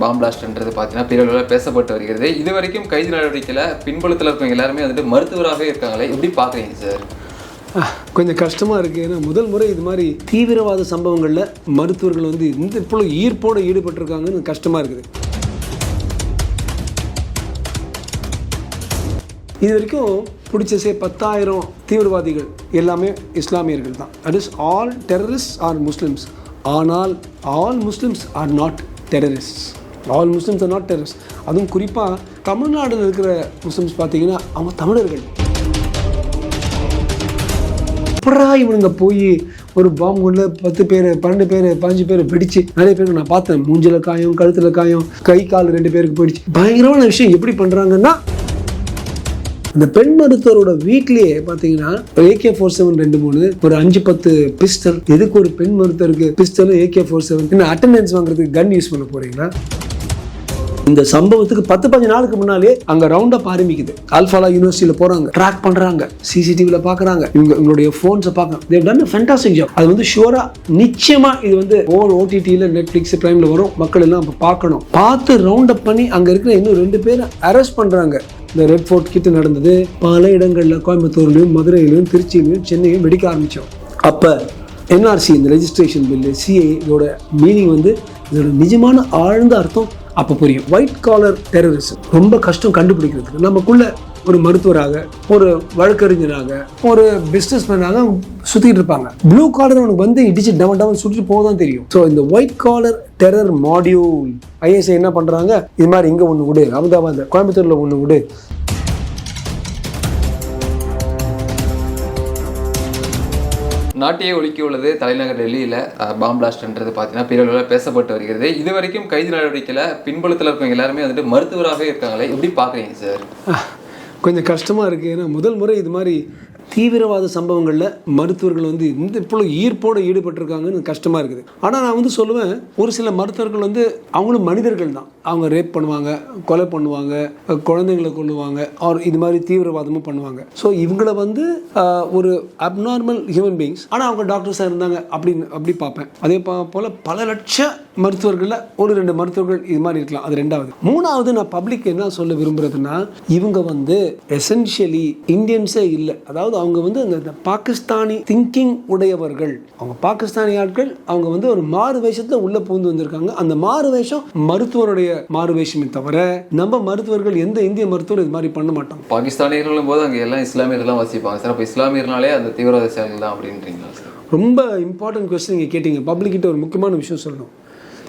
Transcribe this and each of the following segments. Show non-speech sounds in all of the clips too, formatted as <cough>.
Bomb பிளாஸ்ட்ன்றது பார்த்தீங்கன்னா பெரிய அளவில் பேசப்பட்டு வருகிறது. இது வரைக்கும் கைது நடவடிக்கையில் பின்புலத்தில் இருக்கவங்க எல்லாருமே வந்துட்டு மருத்துவராகவே இருக்காங்களே எப்படி பார்க்குறீங்க சார் கொஞ்சம் கஷ்டமாக இருக்குது ஏன்னா முதல் முறை இது மாதிரி தீவிரவாத சம்பவங்களில் மருத்துவர்கள் வந்து இந்த இப்போ ஈர்ப்போடு ஈடுபட்டிருக்காங்கன்னு கஷ்டமாக இருக்குது. இது வரைக்கும் பிடிச்ச சே பத்தாயிரம் தீவிரவாதிகள் எல்லாமே இஸ்லாமியர்கள் தான் that is all terrorist are Muslims ஆனால் all Muslims are not terrorist all Muslims are not terrorist அதுவும் குறிப்பாக தமிழ்நாட்டில் இருக்கிற முஸ்லிம்ஸ் பார்த்தீங்கன்னா அவங்க தமிழர்கள். எப்படா இவனுங்க போய் ஒரு பாம்பு கொண்டு பத்து பேர் பன்னெண்டு பேர் பதினஞ்சு பேர் வெடிச்சு நிறைய பேருக்கு நான் பார்த்தேன். மூஞ்சில காயம் கழுத்தில் காயம் கை கால் ரெண்டு பேருக்கு போயிடுச்சு. பயங்கரமான விஷயம். எப்படி பண்ணுறாங்கன்னா இந்த பெண் மருத்துவரோட வீட்லயே பாத்தீங்கன்னா ஏகே ஃபோர் செவன் ரெண்டு மூணு ஒரு அஞ்சு பத்து பிஸ்டல் எதுக்கு ஒரு பெண் மருத்துவருக்கு பிஸ்டலும் ஏகே ஃபோர் செவன் என்ன அட்டெண்டன்ஸ் வாங்குறதுக்கு கன் யூஸ் பண்ண போறீங்களா? இந்த சம்பவத்துக்கு பத்து பஞ்சு நாளுக்கு முன்னாலே அங்க ரவுண்ட் அப் ஆரம்பிக்குது. ஆல்ஃபாலா யூனிவர்சிட்டியில போறாங்க. ட்ராக் பண்றாங்க. சிசிடிவில பாக்குறாங்க. இவங்க இவங்களுடைய போன்ஸை பார்க்க தேவ் டன் ஃபென்டாஸ்டிக் ஜாப் அது வந்து ஷுவரா நிச்சயமா இது வந்து ஓவர் ஓடிடியில் நெட்ஃபிளிக்ஸ் பிரைம்ல வரும். மக்கள் எல்லாம் பார்க்கணும். பார்த்து ரவுண்ட் அப் பண்ணி அங்க இருக்கிற இன்னும் ரெண்டு பேரை அரெஸ்ட் பண்றாங்க. இந்த ரெட் ஃபோர்ட் கிட்ட நடந்தது. பல இடங்களில் கோயம்புத்தூர்லேயும் மதுரையிலையும் திருச்சியிலையும் சென்னையும் வெடிக்க ஆரம்பித்தோம் அப்போ என்ஆர்சி இந்த ரெஜிஸ்ட்ரேஷன் பில்லு சிஏ இதோட மீனிங் வந்து இதோட நிஜமான ஆழ்ந்த அர்த்தம் அப்போ புரியும். ஒயிட் காலர் டெரரிசம் ரொம்ப கஷ்டம் கண்டுபிடிக்கிறதுக்கு. நமக்குள்ள ஒரு மருத்துவராக ஒரு வழக்கறிஞராக ஒரு பிஸ்னஸ் மேனாக சுற்றிட்டு இருப்பாங்க ப்ளூ காலர் அவனுக்கு வந்து இடிச்சு டவன் டவன் சுற்றிட்டு போக தான் தெரியும். ஸோ இந்த white collar terror module ISI என்ன பண்ணுறாங்க இது மாதிரி இங்கே ஒன்று விடு. அகமதாபாத் கோயம்புத்தூரில் ஒன்று விடு. நாட்டையே ஒழுக்கி உள்ளது தலைநகர் டெல்லியில் பாம் பிளாஸ்ட்ன்றது பார்த்தீங்கன்னா பெரிய அளவில் பேசப்பட்டு வருகிறது. இது வரைக்கும் கைது நடவடிக்கையில் பின்புலத்தில் இருக்கவங்க எல்லாருமே வந்துட்டு மருத்துவராகவே இருக்காங்களே எப்படி பார்க்குறீங்க சார் கொஞ்சம் கஷ்டமாக இருக்குது ஏன்னா முதல் முறை இது மாதிரி தீவிரவாத சம்பவங்களில் மருத்துவர்கள் வந்து இந்த இப்போ ஈர்ப்போடு ஈடுபட்டிருக்காங்கன்னு கஷ்டமாக இருக்குது. ஆனால் நான் வந்து சொல்லுவேன் ஒரு சில மருத்துவர்கள் வந்து அவங்களும் மனிதர்கள் தான். அவங்க ரேப் பண்ணுவாங்க கொலை பண்ணுவாங்க குழந்தைங்களை கொள்ளுவாங்க ஆர் இது மாதிரி தீவிரவாதமும் பண்ணுவாங்க. ஸோ இவங்களை வந்து ஒரு அப்நார்மல் ஹியூமன் பீயிங்ஸ் ஆனால் அவங்க டாக்டர்ஸாக இருந்தாங்க அப்படின்னு அப்படி பார்ப்பேன். அதே பா- பல லட்சம் மருத்துவர்களில் ஒரு ரெண்டு மருத்துவர்கள் இது மாதிரி இருக்கலாம். அது ரெண்டாவது. மூணாவது நான் பப்ளிக் என்ன சொல்ல விரும்புறதுன்னா இவங்க வந்து எசென்ஷியலி இந்தியன்ஸே இல்லை. அதாவது அவங்க வந்து அந்த பாகிஸ்தானி திங்கிங் உடையவர்கள். அவங்க பாகிஸ்தானி ஆட்கள் அவங்க வந்து ஒரு மாறு வேஷத்தில் உள்ள பூந்து வந்திருக்காங்க. அந்த மாறு வேஷம் மருத்துவருடைய மாறு வேஷமே தவிர நம்ம மருத்துவர்கள் எந்த இந்திய மருத்துவர் இது மாதிரி பண்ண மாட்டாங்க பாகிஸ்தானியர்களும் போது அங்கே எல்லாம் இஸ்லாமியர்கள்லாம் வசிப்பாங்க. சார் அப்போ இஸ்லாமியர்னாலே அந்த தீவிரவாத செயல்கள் தான் அப்படின்றீங்களா சார்? ரொம்ப இம்பார்ட்டன்ட் கொஸ்டின் நீங்கள் கேட்டீங்க. பப்ளிக் கிட்ட ஒரு முக்கியமான விஷயம் சொல்லணும்.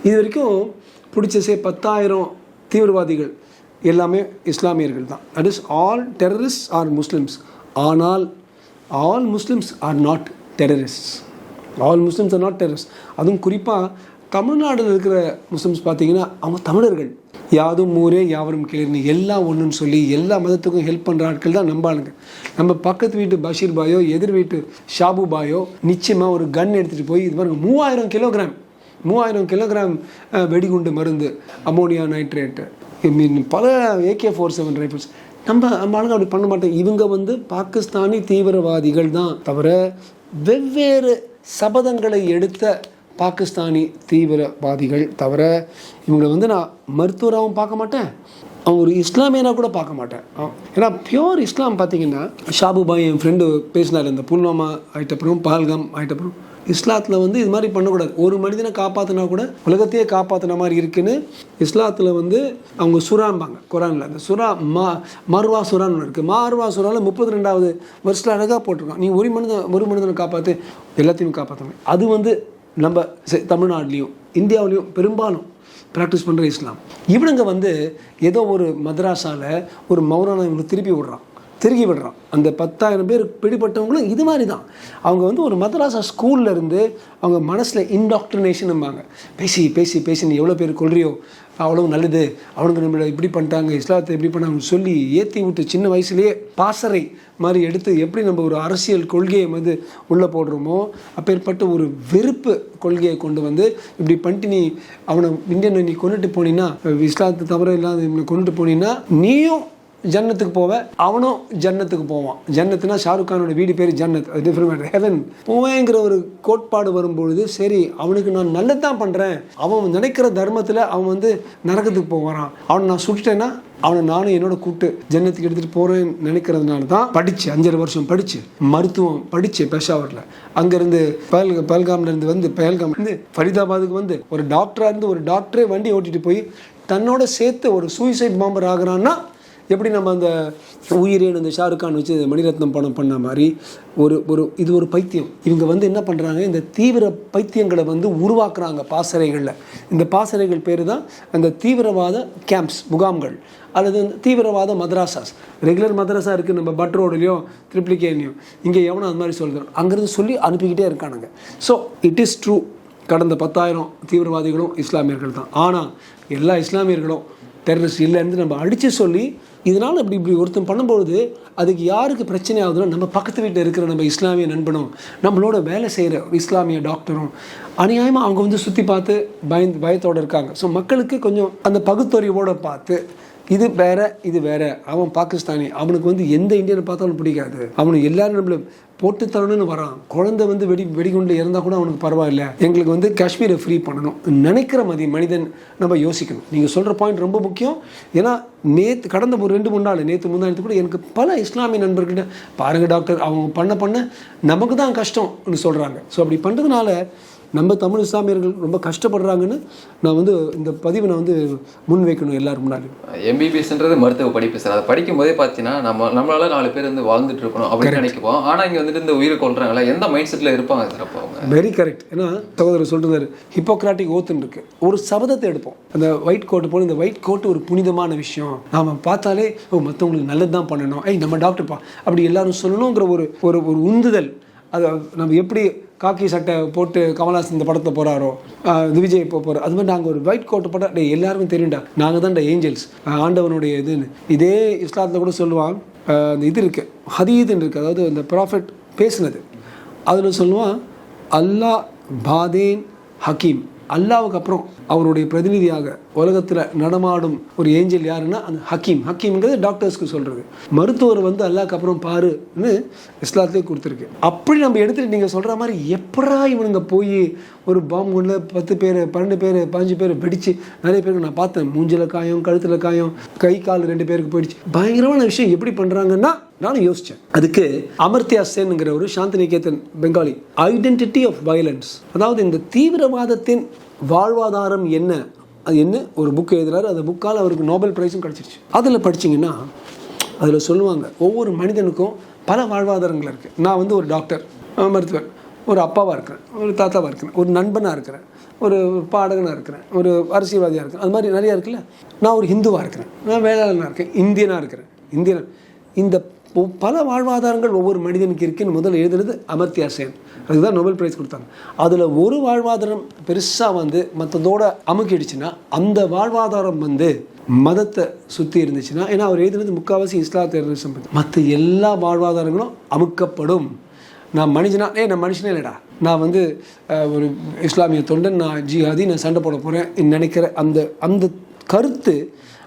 இது வரைக்கும் பிடிச்ச சே பத்தாயிரம் தீவிரவாதிகள் எல்லாமே இஸ்லாமியர்கள் தான். That is all terrorist are Muslims ஆனால் all Muslims are not terrorist all Muslims are not terrorist அதுவும் குறிப்பாக தமிழ்நாட்டில் இருக்கிற முஸ்லிம்ஸ் பார்த்தீங்கன்னா அவங்க தமிழர்கள். யாதும் ஊரே யாவரும் கேளுன்னு எல்லாம் ஒன்றுன்னு சொல்லி எல்லா மதத்துக்கும் ஹெல்ப் பண்ணுற ஆட்கள் தான் நம்ம ஆளுங்க. நம்ம பக்கத்து வீட்டு பஷீர் பாயோ எதிர் வீட்டு ஷாபு பாயோ நிச்சயமாக ஒரு கன் எடுத்துகிட்டு போய் இது பாருங்கள் மூவாயிரம் கிலோகிராம் மூவாயிரம் கிலோகிராம் வெடிகுண்டு மருந்து அமோனியா நைட்ரேட்டு ஐ மீன் பல ஏகே ஃபோர் செவன் ரைஃபிள்ஸ் நம்ம நம்ம ஆளுங்க அப்படி பண்ண மாட்டோம். இவங்க வந்து பாகிஸ்தானி தீவிரவாதிகள் தான் தவிர வெவ்வேறு சபதங்களை எடுத்த பாகிஸ்தானி தீவிரவாதிகள் தவிர இவங்களை வந்து நான் மருத்துவராகவும் பார்க்க மாட்டேன். அவன் ஒரு இஸ்லாமியனாக கூட பார்க்க மாட்டேன். ஏன்னா பியோர் இஸ்லாம் பார்த்தீங்கன்னா ஷாபுபாய் என் ஃப்ரெண்டு பேசினார் இந்த புல்வாமா ஆயிட்டப்புறம் பஹல்காம் ஆகிட்டப்புறம் இஸ்லாத்தில் வந்து இது மாதிரி பண்ணக்கூடாது. ஒரு மனிதனை காப்பாற்றினா கூட உலகத்தையே காப்பாற்றின மாதிரி இருக்குன்னு இஸ்லாத்தில் வந்து அவங்க சுறாம்பாங்க குரானில். அந்த சுறா மா மார்வா சுரான்னு ஒன்று இருக்குது மார்வா சுரானில் முப்பத்தி ரெண்டாவது வருஷத்தில் அழகாக போட்டிருக்கான். நீ ஒரு மனிதன் ஒரு மனிதனை காப்பாற்று எல்லாத்தையும் காப்பாற்றணும் அது வந்து நம்ம செ- தமிழ்நாட்டிலையும் இந்தியாவிலையும் பெரும்பாலும் ப்ராக்டிஸ் பண்ணுற இஸ்லாம். இவனுங்க வந்து ஏதோ ஒரு மதராசாவில் ஒரு மௌரான இவனுக்கு திருப்பி விடுறான். திருகி விடுறான். அந்த பத்தாயிரம் பேர் பிடிபட்டவங்களும் இது மாதிரி தான் அவங்க வந்து ஒரு மதராசா ஸ்கூல்லேருந்து அவங்க மனசில் இன்டாக்ட்ரினேஷன்பாங்க பேசி பேசி பேசி நீ எவ்வளோ பேர் கொள்றியோ அவ்வளவு நல்லது. அவனுக்கு நம்மளை இப்படி பண்ணிட்டாங்க இஸ்லாத்தை இப்படி பண்ணாங்க சொல்லி ஏற்றி விட்டு சின்ன வயசுலேயே பாசறை மாதிரி எடுத்து எப்படி நம்ம ஒரு அரசியல் கொள்கையை வந்து உள்ளே போடுறோமோ அப்பேற்பட்ட ஒரு வெறுப்பு கொள்கையை கொண்டு வந்து இப்படி பண்ணிட்டு நீ அவனை இந்தியனை நீ கொண்டுட்டு போனீன்னா இஸ்லாத்தை தவிர இல்லாத கொண்டுட்டு போனீன்னா நீயும் ஜன்னத்துக்கு போவேன் அவனும் ஜன்னத்துக்கு போவான். ஜன்னத்துனா ஷாருக் கானோட வீடு பேர் ஜன்னத். அது டிஃப்ரெண்ட் ஹெவன் போவேங்கிற ஒரு கோட்பாடு வரும்பொழுது சரி அவனுக்கு நான் நல்லது தான் பண்ணுறேன் அவன் நினைக்கிற தர்மத்தில் அவன் வந்து நரகத்துக்கு போகிறான் அவனை நான் சுட்டுட்டேன்னா அவனை நானும் என்னோட கூப்பிட்டு ஜன்னத்துக்கு எடுத்துகிட்டு போகிறேன்னு நினைக்கிறதுனால தான் படித்து அஞ்சரை வருஷம் படித்து மருத்துவம் படித்து பெஷாவரில். அங்கேருந்து பயல் பயல்காம்லேருந்து வந்து பயல்காம்லேருந்து ஃபரிதாபாத்துக்கு வந்து ஒரு டாக்டராக இருந்து ஒரு டாக்டரே வண்டி ஓட்டிகிட்டு போய் தன்னோட சேர்த்து ஒரு சூசைட் பாம்பர் ஆகிறான்னா எப்படி நம்ம அந்த உயிரேன் இந்த ஷாருக்கான் வச்சு மணிரத்னம் பணம் பண்ண மாதிரி ஒரு ஒரு இது ஒரு பைத்தியம். இவங்க வந்து என்ன பண்ணுறாங்க இந்த தீவிர பைத்தியங்களை வந்து உருவாக்குறாங்க பாசறைகளில். இந்த பாசறைகள் பேர் தான் அந்த தீவிரவாத கேம்ப்ஸ் முகாம்கள். அல்லது தீவிரவாத மதராசாஸ். ரெகுலர் மதராசா இருக்குது நம்ம பட் ரோடுலேயும் ட்ரிப்ளிகேன்லையும் இங்கே எவனோ அது மாதிரி சொல்கிறான் அங்கேருந்து சொல்லி அனுப்பிக்கிட்டே இருக்கானுங்க. ஸோ இட் இஸ் ட்ரூ கடந்த பத்தாயிரம் தீவிரவாதிகளும் இஸ்லாமியர்கள் தான். ஆனால் எல்லா இஸ்லாமியர்களும் டெரரிஸ்ட் இல்லைன்னு நம்ம அடித்து சொல்லி இதனால் இப்படி இப்படி ஒருத்தன் பண்ணும்பொழுது அதுக்கு யாருக்கு பிரச்சனை ஆகுதுன்னா நம்ம பக்கத்து வீட்டில் இருக்கிற நம்ம இஸ்லாமிய நண்பனும் நம்மளோட வேலை செய்கிற இஸ்லாமிய டாக்டரும் அநியாயமாக அவங்க வந்து சுற்றி பார்த்து பயந்து பயத்தோடு இருக்காங்க. ஸோ மக்களுக்கு கொஞ்சம் அந்த பகுத்தறிவோடு பார்த்து இது வேற இது வேற. அவன் பாகிஸ்தானி. அவனுக்கு வந்து எந்த இந்தியனை பார்த்தாலும் பிடிக்காது. அவனுக்கு எல்லாரும் நம்மள போட்டு வரான். குழந்தை வந்து வெடி வெடிகுண்டில் இறந்தால் கூட அவனுக்கு பரவாயில்ல. எங்களுக்கு வந்து காஷ்மீரை ஃப்ரீ பண்ணணும். நினைக்கிற மாதிரி மனிதன் நம்ம யோசிக்கணும். நீங்கள் சொல்கிற பாயிண்ட் ரொம்ப முக்கியம். ஏன்னா நேற்று கடந்த ஒரு ரெண்டு மூணு நாள் நேற்று முந்தானத்து கூட எனக்கு பல இஸ்லாமிய நண்பர்கிட்ட பாருங்கள் டாக்டர் அவங்க பண்ண பண்ண நமக்கு தான் கஷ்டம்னு சொல்கிறாங்க ஸோ அப்படி பண்ணுறதுனால நம்ம தமிழ் இஸ்லாமியர்கள் ரொம்ப கஷ்டப்படுறாங்கன்னு நான் வந்து இந்த பதிவை நான் வந்து முன்வைக்கணும் எல்லாரும் முன்னாடி எம்பிபிஎஸ்ன்றது மருத்துவ படிப்பு சார். அதை படிக்கும் போதே பார்த்தீங்கன்னா நம்ம நம்மளால நாலு பேர் வந்து வாழ்ந்துட்டு இருக்கணும் அப்படின்னு நினைக்குவோம். ஆனால் இங்கே வந்துட்டு இந்த உயிரை கொள்றாங்களா எந்த மைண்ட் செட்டில் இருப்பாங்க சார் அப்போ வெரி கரெக்ட் ஏன்னா சகோதரர் சொல்லிட்டு ஹிப்போக்ராட்டிக் ஓத்துன்னு இருக்கு. ஒரு சபதத்தை எடுப்போம். அந்த ஒயிட் கோட் போல இந்த ஒயிட் கோட் ஒரு புனிதமான விஷயம். நாம பார்த்தாலே ஓ மற்றவங்களுக்கு நல்லது தான் பண்ணணும். ஐய் நம்ம டாக்டர்ப்பா அப்படி எல்லாரும் சொல்லணுங்கிற ஒரு ஒரு ஒரு உந்துதல். அது நம்ம எப்படி காக்கி சட்டை போட்டு கமல்ஹாசன் இந்த படத்தை போகிறாரோ விஜய் இப்போ போகிறார் அது மாதிரி நாங்கள் ஒரு ஒயிட் கோட் போட்டால் டே எல்லாருமே தெரியும்டா. நாங்கள் தான் ஏஞ்சல்ஸ் ஆண்டவனுடைய இதுன்னு. இதே இஸ்லாத்தில் கூட சொல்லுவான் அந்த இந்த இது இருக்குது ஹதீதுன்னு இருக்குது அதாவது இந்த ப்ராஃபிட் பேசுனது. அதில் சொல்லுவான் அல்லாஹ் பாதேன் ஹக்கீம். அல்லாவுக்கு அப்புறம். அவருடைய பிரதிநிதியாக உலகத்தில் நடமாடும் ஒரு ஏஞ்சல் யாருன்னா அந்த ஹக்கீம். ஹக்கீம்ங்கிறது டாக்டர்ஸ்க்கு சொல்கிறது மருத்துவர் வந்து அல்லாக்கு அப்புறம் பாருன்னு இஸ்லாத்துலேயே கொடுத்துருக்கு. அப்படி நம்ம எடுத்துகிட்டு நீங்கள் சொல்கிற மாதிரி எப்படா இவனுங்க போய் ஒரு பாம்பு கொண்டு பத்து பேர் பன்னெண்டு பேர் பதினஞ்சு பேர் வெடித்து நிறைய பேருக்கு நான் பார்த்தேன். மூஞ்சில காயம் கழுத்தில் காயம் கை கால் ரெண்டு பேருக்கு போயிடுச்சு. பயங்கரமான விஷயம் எப்படி பண்ணுறாங்கன்னா நானும் யோசித்தேன் அதுக்கு அமர்த்தியா சென்ங்கிற ஒரு Shanti Niketan Bengali identity of violence அதாவது இந்த தீவிரவாதத்தின் வாழ்வாதாரம் என்ன? அது என்ன? ஒரு புக் எழுதுறாரு. அந்த புக்கால் அவருக்கு நோபல் ப்ரைஸும் கிடச்சிருச்சு. அதில் படிச்சீங்கன்னா அதில் சொல்லுவாங்க ஒவ்வொரு மனிதனுக்கும் பல வாழ்வாதாரங்கள் இருக்குது நான் வந்து ஒரு டாக்டர் மருத்துவர். ஒரு அப்பாவாக இருக்கிறேன் ஒரு தாத்தாவாக இருக்கிறேன் ஒரு நண்பனாக இருக்கிறேன் ஒரு பாடகனாக இருக்கிறேன் ஒரு அரசியல்வாதியாக இருக்கிறேன். அது மாதிரி நிறையா இருக்குல்ல? நான் ஒரு ஹிந்துவாக இருக்கிறேன். நான் வேளாளனாக இருக்கேன் இந்தியனாக இருக்கிறேன். இந்தியன் இந்த பல வாழ்வாதாரங்கள் ஒவ்வொரு மனிதனுக்கு இருக்குன்னு முதல் எழுதுறது அமர்த்தியா சென். தான் நோபல் பிரைஸ் கொடுத்தாங்க. அதில் ஒரு வாழ்வாதாரம் பெருசாக வந்து மற்றதோட அமுக்கிடுச்சுன்னா அந்த வாழ்வாதாரம் வந்து மதத்தை சுற்றி இருந்துச்சுன்னா ஏன்னா அவர் எழுதுனது முக்கால்வாசி இஸ்லா டெரரிசம் மற்ற எல்லா வாழ்வாதாரங்களும் அமுக்கப்படும். நான் மனுஷனா ஏ நான் மனுஷனே இல்லைடா. நான் வந்து ஒரு இஸ்லாமிய தொண்டன் நான் ஜிஹாதி நான் சண்டை போட போகிறேன் நினைக்கிற அந்த அந்த கருத்து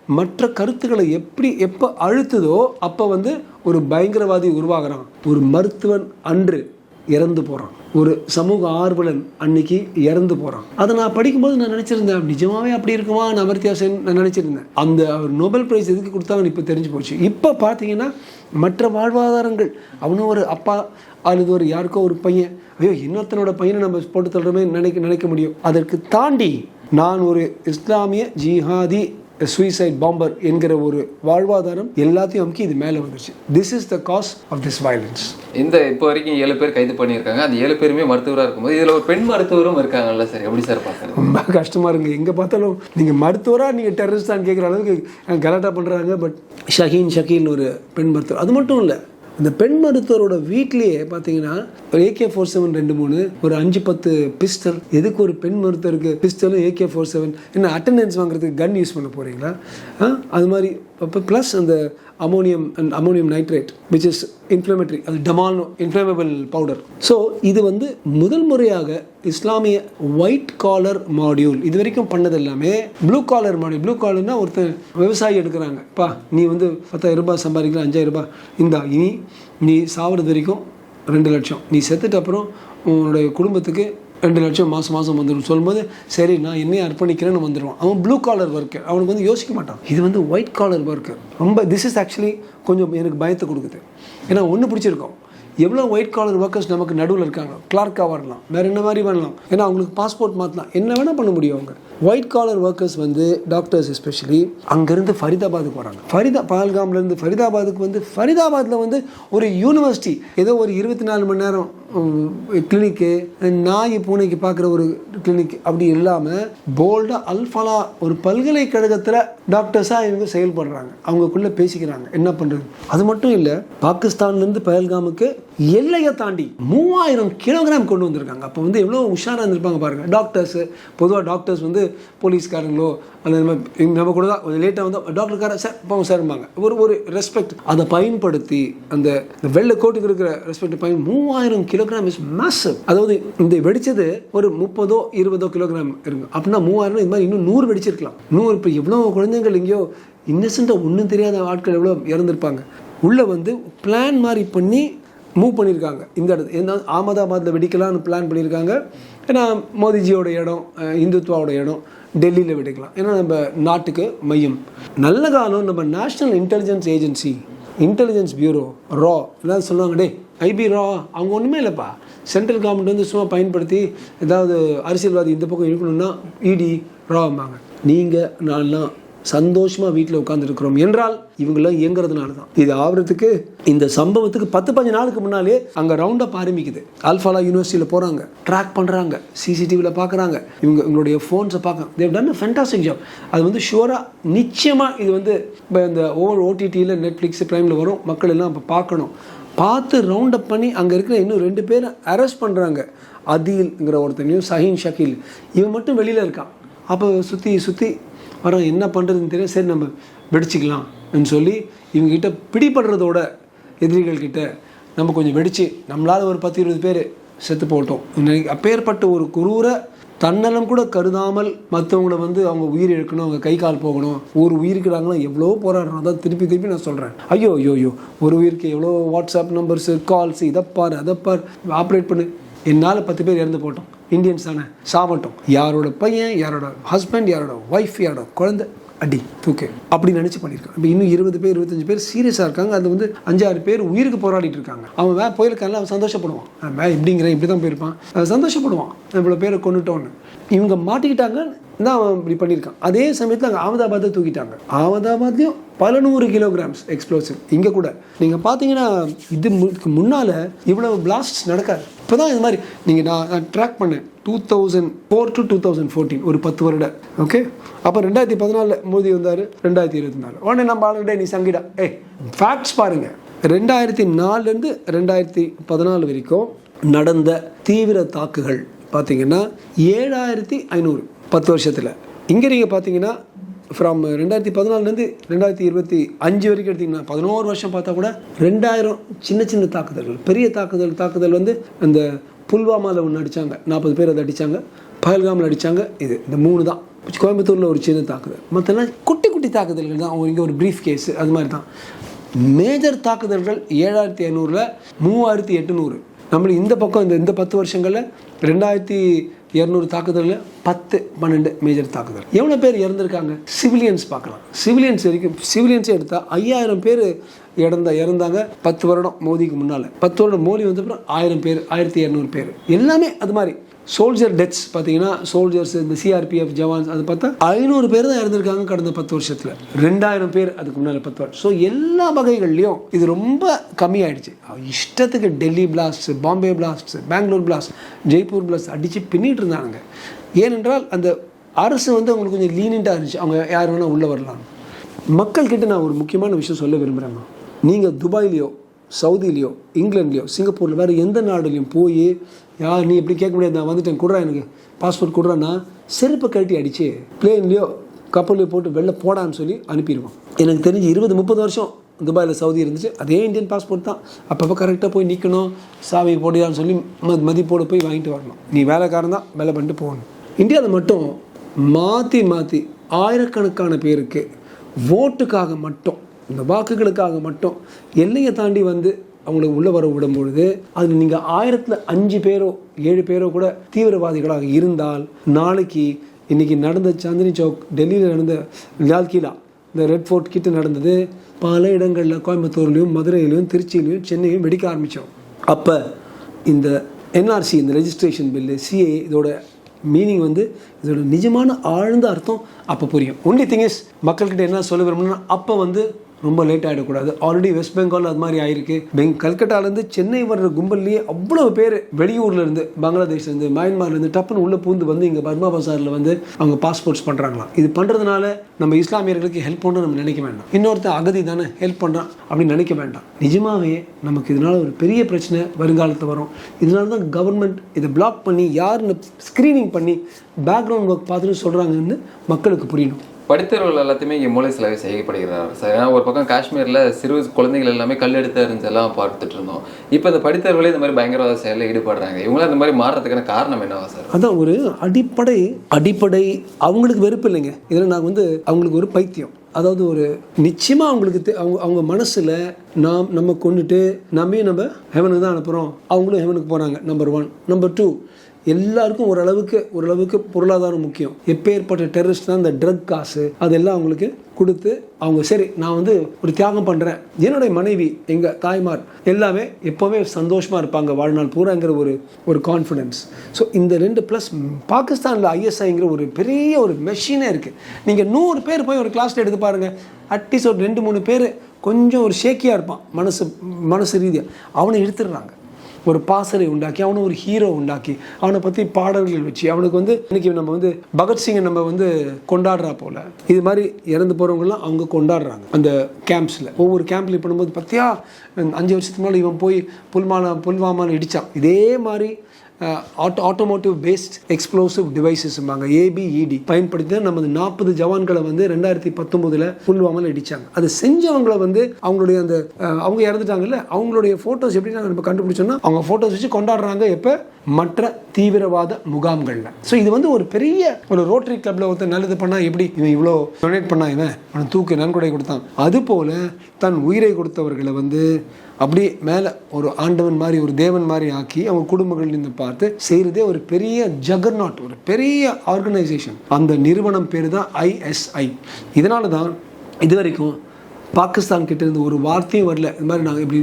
மற்ற கருத்துக்களை எப்படி எப்போ அழுத்துதோ அப்போ வந்து ஒரு பயங்கரவாதி உருவாகிறான். ஒரு மருத்துவன் அன்று இறந்து போகிறான் ஒரு சமூக ஆர்வலன் அன்னைக்கு இறந்து போகிறான் அதை நான் படிக்கும்போது நான் நினச்சிருந்தேன் நிஜமாவே அப்படி இருக்குமா? நான் அமர்த்தியா சென் நான் நினச்சிருந்தேன். அந்த அவர் நோபல் பிரைஸ் எதுக்கு கொடுத்தாங்கன்னு இப்போ தெரிஞ்சு போச்சு. இப்போ பார்த்தீங்கன்னா மற்ற வாழ்வாதாரங்கள் அவனும் ஒரு அப்பா அல்லது ஒரு யாருக்கோ ஒரு பையன் ஐயோ இன்னொருத்தனோட பையனை நம்ம போட்டு தள்ளுறமே நினைக்க நினைக்க முடியும். அதற்கு தாண்டி நான் ஒரு இஸ்லாமிய ஜிஹாதி சூசைட் பாம்பர் என்கிற ஒரு வாழ்வாதாரம் எல்லாத்தையும் அமுக்கி இது மேலே வந்துருச்சு. This is the cause of this violence இந்த இப்போ வரைக்கும் ஏழு பேர் கைது பண்ணியிருக்காங்க. அந்த ஏழு பேருமே மருத்துவராக இருக்கும்போது இதில் ஒரு பெண் மருத்துவரும் இருக்காங்கல்ல சார்? எப்படி சார் பார்க்குறது? ரொம்ப கஷ்டமாக இருங்க எங்கே பார்த்தாலும் நீங்கள் மருத்துவராக நீங்கள் டெரரிஸ்டான்னு கேட்குற அளவுக்கு கலாட்டா பண்ணுறாங்க பட் ஷஹீன் ஷக்கீல்னு ஒரு பெண் மருத்துவர். அது மட்டும் இல்லை இந்த பெண் மருத்துவரோட வீட்லேயே பார்த்தீங்கன்னா ஒரு ஏகே ஃபோர் செவன் ரெண்டு மூணு ஒரு அஞ்சு பத்து பிஸ்டல். எதுக்கு ஒரு பெண் மருத்துவருக்கு பிஸ்டலும் ஏகே ஃபோர் செவன் என்ன அட்டெண்டன்ஸ் வாங்குறதுக்கு கன் யூஸ் பண்ண போகிறீங்களா அது மாதிரி அப்போ ப்ளஸ் அந்த ammonium and ammonium nitrate which is inflammatory அது டமால்னோ இன்ஃப்ளமேபிள் பவுடர் ஸோ இது வந்து முதல் முறையாக இஸ்லாமிய ஒயிட் காலர் மாடியூல் இது வரைக்கும் பண்ணது எல்லாமே ப்ளூ காலர் மாடியூல் ப்ளூ காலர்னா ஒருத்தர் விவசாயி எடுக்கிறாங்க. பா நீ வந்து பத்தாயிரம் ரூபாய் சம்பாதிக்கலாம் அஞ்சாயிரம் ரூபாய். இந்தா இனி நீ சாவறது வரைக்கும் ரெண்டு லட்சம். நீ செத்துட்ட அப்புறம் உன்னுடைய குடும்பத்துக்கு ரெண்டு லட்சம் மாதம் மாதம் வந்துடும் சொல்லும்போது சரி நான் என்னையும் அர்ப்பணிக்கிறேன்னு வந்துடுவான் அவன் ப்ளூ காலர் ஒர்க்கு அவனுக்கு வந்து யோசிக்க மாட்டான். இது வந்து ஒயிட் காலர் ஒர்க்கு ரொம்ப திஸ் இஸ் ஆக்சுவலி கொஞ்சம் எனக்கு பயத்தை கொடுக்குது. ஏன்னா ஒன்று பிடிச்சிருக்கோம். எவ்வளோ ஒயிட் காலர் ஒர்க்கர்ஸ் நமக்கு நடுவில் இருக்காங்க? கிளார்க்காக வரலாம். வேறு என்ன மாதிரி பண்ணலாம் ஏன்னா அவங்களுக்கு பாஸ்போர்ட் மாற்றலாம் என்ன வேணால் பண்ண முடியும் அவங்க. ஒயிட் காலர் ஒர்க்கர்ஸ் வந்து டாக்டர்ஸ் எஸ்பெஷலி அங்கேருந்து ஃபரிதாபாத்துக்கு வராங்க. ஃபரிதா பால்காம்லேருந்து ஃபரிதாபாத்துக்கு வந்து ஃபரிதாபாத்தில் வந்து ஒரு யூனிவர்சிட்டி ஏதோ ஒரு இருபத்தி நாலு மணி நேரம் கிளினிக்கு நாய் பூனைக்கு பார்க்குற ஒரு கிளினிக் அப்படி இல்லாமல் போல்டாக அல்ஃபலா ஒரு பல்கலைக்கழகத்தில் டாக்டர்ஸாக இவங்க செயல்படுறாங்க. அவங்களுக்குள்ளே பேசிக்கிறாங்க. என்ன பண்ணுறது அது மட்டும் இல்லை பாகிஸ்தான்லேருந்து பயல்காமுக்கு எல்லையை தாண்டி மூவாயிரம் கிலோகிராம் கொண்டு வந்திருக்காங்க. அப்போ வந்து எவ்வளோ உஷாராக இருந்திருப்பாங்க பாருங்கள் டாக்டர்ஸு பொதுவாக டாக்டர்ஸ் வந்து போலீஸ்காரங்களோ அல்லது நம்ம நம்ம கூட தான் கொஞ்சம் லேட்டாக வந்து டாக்டர்கார சார் போங்க சார்ம்பாங்க ஒரு ஒரு ரெஸ்பெக்ட் அதை பயன்படுத்தி அந்த வெள்ளை கோட்டுக்கு இருக்கிற ரெஸ்பெக்ட் பயன் மூவாயிரம் கிலோகிராம் இஸ் மேசிவ் அதாவது இந்த வெடிச்சது ஒரு முப்பதோ இருபதோ கிலோகிராம் இருக்கும் அப்படின்னா மூவாயிரம் இது மாதிரி இன்னும் நூறு வெடிச்சிருக்கலாம். நூறு இப்போ எவ்வளோ குழந்தைங்கள் எங்கேயோ இன்னசென்ட்டாக ஒன்றும் தெரியாத ஆட்கள் எவ்வளோ இறந்துருப்பாங்க. உள்ளே வந்து பிளான் மாதிரி பண்ணி மூவ் பண்ணியிருக்காங்க இந்த இடத்துல என்ன அகமதாபாத்தில் வெடிக்கலாம்னு பிளான் பண்ணியிருக்காங்க ஏன்னா மோதிஜியோட இடம் இந்துத்வாவோட இடம் டெல்லியில் விட்டுக்கலாம். ஏன்னா நம்ம நாட்டுக்கு மையம். நல்ல காலம் நம்ம national intelligence agency intelligence bureau ரா ஏதாவது சொல்லுவாங்க டே ஐபி ரா அவங்க ஒன்றுமே இல்லைப்பா. சென்ட்ரல் கவர்மெண்ட் வந்து சும்மா பயன்படுத்தி ஏதாவது அரசியல்வாதி இந்த பக்கம் இருக்கணும்னா இடி ராம்பாங்க நீங்கள் நான்லாம் சந்தோஷமா வீட்டில் உட்காந்துருக்கிறோம் என்றால் இவங்கெல்லாம் இயங்குறதுனால தான் இது ஆகிறதுக்கு இந்த சம்பவத்துக்கு பத்து பஞ்சு நாளுக்கு முன்னாலே அங்கே ரவுண்ட் அப் ஆரம்பிக்குது அல்ஃபாலா யூனிவர்சிட்டியில் போகிறாங்க ட்ராக் பண்ணுறாங்க சிசிடிவியில் பார்க்குறாங்க இவங்க இவங்களுடைய ஃபோன்ஸை பார்க்க தேவ் டன் ஃபென்டாஸ்டிக் ஜாப் அது வந்து ஷுவராக நிச்சயமாக இது வந்து இப்போ இந்த ஓவர் ஓடிடியில் நெட்ஃப்ளிக்ஸ் ப்ரைமில் வரும். மக்கள் எல்லாம் இப்போ பார்க்கணும் பார்த்து ரவுண்ட் அப் பண்ணி அங்கே இருக்கிற இன்னும் ரெண்டு பேரை அரெஸ்ட் பண்ணுறாங்க அதில்ங்கிற ஒருத்தனையும் சஹீன் ஷக்கீல் இவன் மட்டும் வெளியில் இருக்கான். அப்போ சுற்றி சுற்றி வரோம் என்ன பண்ணுறதுன்னு தெரியும் சரி நம்ம வெடிச்சிக்கலாம்னு சொல்லி இவங்ககிட்ட பிடிபடுறதோட எதிரிகள் கிட்ட நம்ம கொஞ்சம் வெடித்து நம்மளால் ஒரு பத்து இருபது பேர் செத்து போட்டோம். அப்பேற்பட்ட ஒரு குரூரை தன்னலம் கூட கருதாமல் மற்றவங்கள வந்து அவங்க உயிர் இழக்கணும் அவங்க கை கால் போகணும். ஒரு உயிருக்குறாங்களோ எவ்வளோ போராடுறோம் அதான் திருப்பி திருப்பி நான் சொல்கிறேன் ஐயோ ஐயோ ஐயோ ஒரு உயிருக்கு எவ்வளோ வாட்ஸ்அப் நம்பர்ஸு கால்ஸ் இதை பார் அதை பார் ஆப்ரேட் பண்ணு. என்னால் பத்து பேர் இறந்து போட்டோம். இந்தியன்ஸ் தானே சாமட்டும் யாரோட பையன் யாரோட ஹஸ்பண்ட் யாரோட ஒய்ஃப் யாரோட குழந்தை அடி தூக்கு. அப்படி நினச்சி பண்ணியிருக்காங்க. இப்போ இன்னும் இருபது பேர் இருபத்தஞ்சு பேர் சீரியஸாக இருக்காங்க. அது வந்து அஞ்சாறு பேர் உயிருக்கு போராடிட்டு இருக்காங்க. அவன் வே போயிருக்கான்ல அவன் சந்தோஷப்படுவான். அவன் வே இப்படிங்கிறேன் இப்படி தான் போயிருப்பான் சந்தோஷப்படுவான். இவ்வளோ பேரை கொண்டுட்டோன்னு இவங்க மாட்டிக்கிட்டாங்க தான் அவன் இப்படி பண்ணியிருக்கான். அதே சமயத்தில் அங்கே அகமதாபாத்தை தூக்கிட்டாங்க. அகமதாபாத்லேயும் பல நூறு கிலோகிராம்ஸ் எக்ஸ்ப்ளோசிவ் இங்கே கூட. நீங்கள் பார்த்தீங்கன்னா இது முன்னால் முன்னால இவ்வளவு பிளாஸ்ட் நடக்காது. இப்போ தான் இது மாதிரி நீங்கள் நான் நான் ட்ராக் பண்ணேன். Two thousand four to two thousand fourteen ஒரு பத்து வருட. ஓகே அப்போ ரெண்டாயிரத்தி பதினாலில் மோதி வந்தார் ரெண்டாயிரத்தி இருபத்தி நாலு. உடனே நம்ம ஆளுடைய நீ சங்கிடா. ஏ ஃபேக்ட்ஸ் பாருங்க. ரெண்டாயிரத்தி நாலுலேருந்து ரெண்டாயிரத்தி பதினாலு வரைக்கும் நடந்த தீவிர தாக்குகள் பார்த்தீங்கன்னா ஏழாயிரத்தி ஐநூறு. பத்து வருஷத்தில். இங்கே நீங்கள் பார்த்தீங்கன்னா ஃப்ரம் ரெண்டாயிரத்தி பதினாலுலேருந்து ரெண்டாயிரத்தி இருபத்தி அஞ்சு வரைக்கும் எடுத்திங்கன்னா பதினோரு வருஷம் பார்த்தா கூட ரெண்டாயிரம் சின்ன சின்ன தாக்குதல்கள் பெரிய தாக்குதல் தாக்குதல் வந்து அந்த புல்வாமாவில் ஒன்று அடித்தாங்க நாற்பது பேர் அதை அடித்தாங்க பகல்காமில் அடித்தாங்க இது இந்த மூணு தான். கோயம்புத்தூரில் ஒரு சின்ன தாக்குதல். மற்றெல்லாம் குட்டி குட்டி தாக்குதல்கள் தான். அவங்க இங்கே ஒரு ப்ரீஃப் கேஸு அது மாதிரி தான். மேஜர் தாக்குதல்கள் ஏழாயிரத்தி ஐநூறில் மூவாயிரத்தி எட்டுநூறு நம்மளுக்கு இந்த பக்கம் இந்த இந்த பத்து வருஷங்களில் ரெண்டாயிரத்தி இரநூறு தாக்குதலில் பத்து பன்னெண்டு மேஜர் தாக்குதல். எவ்வளோ பேர் இறந்துருக்காங்க? சிவிலியன்ஸ் பார்க்கலாம். சிவிலியன்ஸ் வரைக்கும் சிவிலியன்ஸே எடுத்தால் ஐயாயிரம் பேர் இறந்த இறந்தாங்க. பத்து வருடம் மோதிக்கு முன்னால். பத்து வருடம் மோடி வந்த அப்புறம் ஆயிரம் பேர் ஆயிரத்தி இரநூறு பேர். எல்லாமே அது மாதிரி. சோல்ஜர் டெத்ஸ் பார்த்தீங்கன்னா சோல்ஜர்ஸ் இந்த சிஆர்பிஎஃப் ஜவான்ஸ் அது பார்த்தா ஐநூறு பேர் தான் இறந்துருக்காங்க கடந்த பத்து வருஷத்தில். ரெண்டாயிரம் பேர் அதுக்கு முன்னால் பத்து வருஷம். ஸோ எல்லா வகைகள்லையும் இது ரொம்ப கம்மியாயிடுச்சு. இஷ்டத்துக்கு Delhi blast Bombay blast Bangalore blast Jaipur blast அடித்து பின்னிட்டு இருந்தாங்க. ஏனென்றால் அந்த அரசு வந்து அவங்களுக்கு கொஞ்சம் லீனியண்ட்டாக இருந்துச்சு. அவங்க யார் வேணால் உள்ளே வரலாம். மக்கள்கிட்ட நான் ஒரு முக்கியமான விஷயம் சொல்ல விரும்புகிறேன் நீங்கள் துபாய்லேயோ சவுதிலேயோ இங்கிலாந்துலேயோ சிங்கப்பூரில் வேறு எந்த நாடுலையும் போய் யார் நீ எப்படி கேட்க முடியாது நான் வந்துட்டேன் கொடுறா எனக்கு பாஸ்போர்ட் கொடுறான்னா செருப்பை கழட்டி அடிச்சு பிளேன்லேயோ கப்பல்லையோ போட்டு வெளில போடான்னு சொல்லி அனுப்பிடுவோம் எனக்கு தெரிஞ்சு இருபது முப்பது வருஷம் துபாயில் சவுதி இருந்துச்சு. அதே இந்தியன் பாஸ்போர்ட் தான். அப்பப்போ கரெக்டாக போய் நிற்கணும் சாவி போடியான்னு சொல்லி ம மதிப்போடு போய் வாங்கிட்டு வரணும். நீ வேலைக்காரன் தான் வேலை பண்ணிட்டு போகணும். இந்தியாவில் மட்டும் மாற்றி மாற்றி ஆயிரக்கணக்கான பேருக்கு ஓட்டுக்காக மட்டும் இந்த வாக்குகளுக்காக மட்டும் எல்லையை தாண்டி வந்து அவங்களுக்கு உள்ளே வர விடும்பொழுது அதில் நீங்கள் ஆயிரத்தில் அஞ்சு பேரோ ஏழு பேரோ கூட தீவிரவாதிகளாக இருந்தால் நாளைக்கு இன்னைக்கு நடந்த சாந்தினி சௌக் டெல்லியில் நடந்த லால்கிலா இந்த ரெட் ஃபோர்ட் கிட்ட நடந்தது பல இடங்களில் கோயம்புத்தூர்லேயும் மதுரையிலையும் திருச்சியிலையும் சென்னையும் வெடிக்க ஆரம்பித்தோம் அப்போ இந்த என்ஆர்சி இந்த ரெஜிஸ்ட்ரேஷன் பில்லு சிஏ இதோட மீனிங் வந்து இதோட நிஜமான ஆழ்ந்த அர்த்தம் அப்போ புரியும். ஒன்லி திங் இஸ் மக்கள்கிட்ட என்ன சொல்ல விரும்பணும்னா அப்போ வந்து ரொம்ப லேட் ஆகிடக்கூடாது ஆல்ரெடி வெஸ்ட் பெங்கால் அது மாதிரி ஆயிருக்கு. பெங் கல்கட்டாலேருந்து சென்னை வர்ற கும்பல்லையே அவ்வளோ பேர் வெளியூர்லேருந்து பங்களாதேஷ்லேருந்து மயன்மார்லேருந்து டப்புன்னு உள்ளே பூந்து வந்து இங்கே பர்மா பசாரில் வந்து அவங்க பாஸ்போர்ட்ஸ் பண்ணுறாங்களாம் இது பண்ணுறதுனால நம்ம இஸ்லாமியர்களுக்கு ஹெல்ப் பண்ணணும் நம்ம நினைக்க வேண்டாம். இன்னொருத்தர் அகதி தானே ஹெல்ப் பண்ணுறான் அப்படின்னு நினைக்க வேண்டாம். நிஜமாவே நமக்கு இதனால் ஒரு பெரிய பிரச்சனை வருங்காலத்தில் வரும். இதனால தான் கவர்மெண்ட் இதை பிளாக் பண்ணி யாருன்னு ஸ்க்ரீனிங் பண்ணி பேக்ரவுண்ட் ஒர்க் பார்த்துட்டு சொல்கிறாங்கன்னு மக்களுக்கு புரியணும். படித்தவர்கள் எல்லாத்தையுமே இங்கே மூளை செலவு செய்யப்படுகிறார் சார் ஏன்னா ஒரு பக்கம் காஷ்மீரில் சிறு குழந்தைகள் எல்லாமே கல் எடுத்து அறிஞ்செல்லாம் பார்த்துட்டு இருந்தோம். இப்போ இந்த படித்தவர்களே இந்த மாதிரி பயங்கரவாத செயலில் ஈடுபடுறாங்க. இவங்களாம் இந்த மாதிரி மாறுறதுக்கான காரணம் என்னவா சார்? அதான் ஒரு அடிப்படை அடிப்படை அவங்களுக்கு வெறுப்பு இல்லைங்க. இதில் நான் வந்து அவங்களுக்கு ஒரு பைத்தியம். அதாவது ஒரு நிச்சயமாக அவங்களுக்கு தெ- அவங்க அவங்க மனசில் நாம் நம்ம கொண்டுட்டு நம்மையும் நம்ம ஹெவனுக்கு தான் அனுப்புகிறோம் அவங்களும் ஹெவனுக்கு போகிறாங்க நம்பர் ஒன் நம்பர் டூ எல்லாருக்கும் ஓரளவுக்கு ஓரளவுக்கு பொருளாதாரம் முக்கியம். எப்பேற்பட்ட டெரரிஸ்ட் தான் இந்த ட்ரக் காசு அதெல்லாம் அவங்களுக்கு கொடுத்து அவங்க சரி நான் வந்து ஒரு தியாகம் பண்ணுறேன் என்னுடைய மனைவி எங்கள் தாய்மார் எல்லாமே எப்போவுமே சந்தோஷமாக இருப்பாங்க. வாழ்நாள் பூராங்கிற ஒரு ஒரு கான்ஃபிடென்ஸ் ஸோ இந்த ரெண்டு ப்ளஸ் பாகிஸ்தானில் ஐஎஸ்ஐங்கிற ஒரு பெரிய ஒரு மெஷினே இருக்குது நீங்கள் நூறு பேர் போய் ஒரு கிளாஸில் எடுத்து பாருங்கள் அட்லீஸ்ட் ஒரு ரெண்டு மூணு பேர் கொஞ்சம் ஒரு ஷேக்கியாக இருப்பான். மனசு மனசு ரீதியாக அவனை எடுத்துடுறாங்க ஒரு பாசறை உண்டாக்கி அவனை ஒரு ஹீரோ உண்டாக்கி அவனை பற்றி பாடல்கள் வச்சு அவனுக்கு வந்து இன்னைக்கு நம்ம வந்து பகத்சிங்கை நம்ம வந்து கொண்டாடுறா போல. இது மாதிரி இறந்து போகிறவங்கலாம் அவங்க கொண்டாடுறாங்க அந்த கேம்ப்ஸில் ஒவ்வொரு கேம்ப்லையும் பண்ணும்போது பார்த்தியா அஞ்சு வருஷத்துக்கு மேலே இவன் போய் புல்மால புல்வாமான்னு இடித்தான் இதே மாதிரி ஆட்டோ ஆட்டோமோட்டிவ் பேஸ்ட் எக்ஸ்ப்ளோசிவ் டிவைசஸ்ம்பாங்க ஏபிஇடி பயன்படுத்தி தான் நமது நாற்பது ஜவான்களை வந்து ரெண்டாயிரத்தி பத்தொம்போதில் புல்வாமல் அடித்தாங்க அது செஞ்சவங்களை வந்து அவங்களுடைய அந்த அவங்க இறந்துட்டாங்கல்ல அவங்களுடைய ஃபோட்டோஸ் எப்படி நாங்கள் நம்ம கண்டுபிடிச்சோம்னா அவங்க ஃபோட்டோஸ் வச்சு கொண்டாடுறாங்க எப்போ மற்ற தீவிரவாத முகாம்களில். ஸோ இது வந்து ஒரு பெரிய ஒரு ரோட்டரி கிளப்ல ஒருத்தர் நல்லது பண்ணால் எப்படி இவன் இவ்வளோ டொனேட் பண்ணா இவன்? அவன் தூக்கு நன்கொடை கொடுத்தான். அதுபோல தன் உயிரை கொடுத்தவர்களை வந்து அப்படியே மேலே ஒரு ஆண்டவன் மாதிரி ஒரு தேவன் மாதிரி ஆக்கி அவங்க குடும்பங்கள் நின்று பார்த்து செய்கிறதே ஒரு பெரிய ஜகர்நாட் ஒரு பெரிய ஆர்கனைசேஷன் அந்த நிறுவனம் பேர் தான் ஐஎஸ்ஐ இதனால தான் இது வரைக்கும் பாகிஸ்தான் கிட்ட இருந்து ஒரு வார்த்தையும் வரல. இது மாதிரி நாங்கள் இப்படி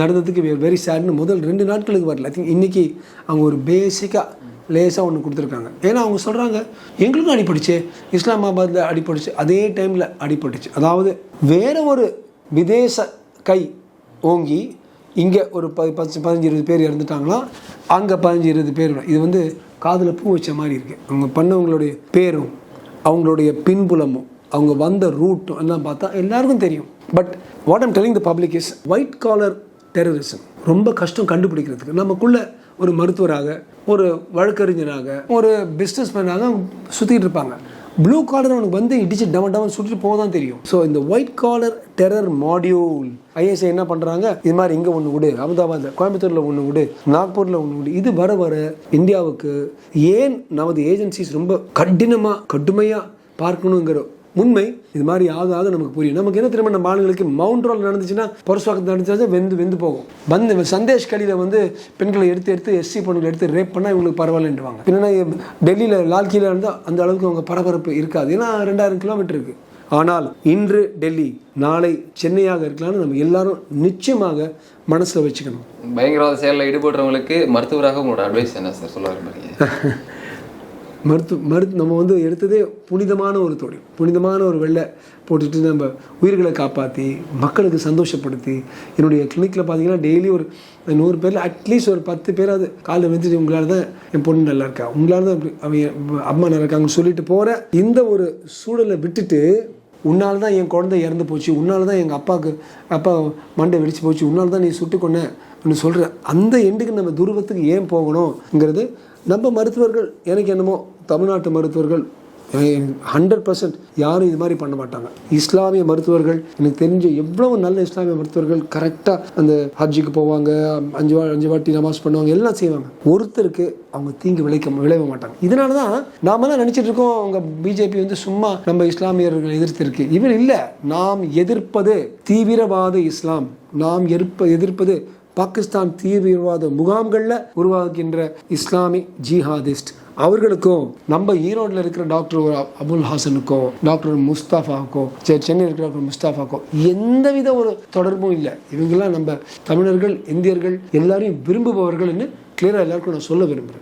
நடந்ததுக்கு வெரி சேட்னு முதல் ரெண்டு நாட்களுக்கு வரல. ஐ திங்க் இன்றைக்கி அவங்க ஒரு பேசிக்காக லேசாக ஒன்று கொடுத்துருக்காங்க. ஏன்னா அவங்க சொல்கிறாங்க எங்களுக்கும் அடிபட்டுச்சு இஸ்லாமாபாத்தில் அடிபட்டுச்சு அதே டைமில் அடிப்பட்டுச்சு அதாவது வேறு ஒரு விதேச கை ஓங்கி இங்கே ஒரு ப பத்து பதினஞ்சு இருபது பேர் இறந்துட்டாங்கன்னா அங்கே பதினஞ்சு இருபது பேர் இது வந்து காதில் பூ வச்ச மாதிரி இருக்குது அவங்க பண்ணவங்களுடைய பேரும் அவங்களுடைய பின்புலமும் அவங்க வந்த ரூட்டும் எல்லாம் பார்த்தா எல்லாருக்கும் தெரியும். But what I'm telling the public is white collar terrorism ரொம்ப கஷ்டம் கண்டுபிடிக்கிறதுக்கு. நமக்குள்ள ஒரு மருத்துவராக ஒரு வழக்கறிஞராக ஒரு பிஸ்னஸ் மேனாக சுற்றிட்டு இருப்பாங்க. ப்ளூ காலர் அவனுக்கு வந்து இடிச்சு டம டமன் சுட்டு போக தான் தெரியும். ஸோ இந்த white collar terror module ISI என்ன பண்ணுறாங்க இது மாதிரி இங்கே ஒன்று விடு அகமதாபாத் கோயம்புத்தூரில் ஒன்று விடு நாக்பூரில் ஒன்று விடு. இது வர வர இந்தியாவுக்கு ஏன் நமது ஏஜென்சிஸ் ரொம்ப கடினமாக கடுமையாக பார்க்கணுங்கிற உண்மை. இது மாதிரி ஆக ஆக நமக்கு புரியும். நமக்கு என்ன திரும்ப நம்ம ஆளுங்களுக்கு மவுண்ட் ரோல் நடந்துச்சுன்னா பரசுவாக்கத்தில் நடந்துச்சா வெந்து வெந்து போகும். வந்து சந்தேஷ் கலியில் வந்து பெண்களை எடுத்து எடுத்து எஸ்சி பொண்ணுகளை எடுத்து ரேப் பண்ணால் இவங்களுக்கு பரவாயில்லன்றுவாங்க. என்னன்னா டெல்லியில் லால் கீழே இருந்தால் அந்த அளவுக்கு அவங்க பரபரப்பு இருக்காது. ஏன்னா ரெண்டாயிரம் கிலோமீட்டர் இருக்கு. ஆனால் இன்று டெல்லி நாளை சென்னையாக இருக்கலாம்னு நம்ம எல்லாரும் நிச்சயமாக மனசில் வச்சுக்கணும். பயங்கரவாத செயலில் ஈடுபடுறவங்களுக்கு மருத்துவராக உங்களோட அட்வைஸ் என்ன சார் சொல்ல விரும்புறீங்க? <laughs> மருத்து மருத்து நம்ம வந்து எடுத்ததே புனிதமான ஒரு தொழில் புனிதமான ஒரு வெள்ளை போட்டுட்டு நம்ம உயிர்களை காப்பாற்றி மக்களுக்கு சந்தோஷப்படுத்தி என்னுடைய கிளினிக்கில் பார்த்தீங்கன்னா டெய்லி ஒரு நூறு பேரில் அட்லீஸ்ட் ஒரு பத்து பேராவது காலைல வந்துட்டு உங்களால் தான் என் பொண்ணு நல்லா இருக்கா? உங்களால் தான் அவங்க அம்மா நல்லா இருக்காங்கன்னு சொல்லிட்டு போகிற இந்த ஒரு சூழலை விட்டுட்டு உன்னால் தான் என் குழந்தை இறந்து போச்சு உன்னால் தான் எங்கள் அப்பாவுக்கு அப்பா மண்டை வெடிச்சு போச்சு உன்னால் தான் நீ சுட்டு கொன்ன அப்படின்னு சொல்கிற அந்த எண்டுக்கு நம்ம துருவத்துக்கு ஏன் போகணுங்கிறது நம்ம மருத்துவர்கள் எனக்கு என்னமோ தமிழ்நாட்டு மருத்துவர்கள் ஹண்ட்ரட் பர்சன்ட் யாரும் இது மாதிரி பண்ண மாட்டாங்க. இஸ்லாமிய மருத்துவர்கள் எனக்கு தெரிஞ்ச எவ்வளவு நல்ல இஸ்லாமிய மருத்துவர்கள் கரெக்டாக அந்த ஹஜ்ஜுக்கு போவாங்க அஞ்சு வா அஞ்சு வாட்டி நமாஸ் பண்ணுவாங்க எல்லாம் செய்வாங்க. ஒருத்தருக்கு அவங்க தீங்கு விளைக்க விளைவ மாட்டாங்க. இதனால தான் நாமெல்லாம் நினச்சிட்டு இருக்கோம் அவங்க பிஜேபி வந்து சும்மா நம்ம இஸ்லாமியர்கள் எதிர்த்திருக்கு இவன் இல்லை நாம் எதிர்ப்பது தீவிரவாத இஸ்லாம். நாம் எதிர்ப்ப எதிர்ப்பது பாகிஸ்தான் தீவிரவாத முகாம்களில் உருவாகின்ற இஸ்லாமிக் ஜிஹாதிஸ்ட். அவர்களுக்கும் நம்ம ஈரோட்டில் இருக்கிற டாக்டர் அபுல் ஹாசனுக்கும் டாக்டர் முஸ்தாஃபாவுக்கும் சென்னையில் இருக்கிற டாக்டர் முஸ்தாஃபாவுக்கும் எந்தவித ஒரு தொடர்பும் இல்லை. இவங்கெல்லாம் நம்ம தமிழர்கள் இந்தியர்கள் எல்லாரையும் விரும்புபவர்கள்னு கிளியராக எல்லாருக்கும் நான் சொல்ல விரும்புகிறேன்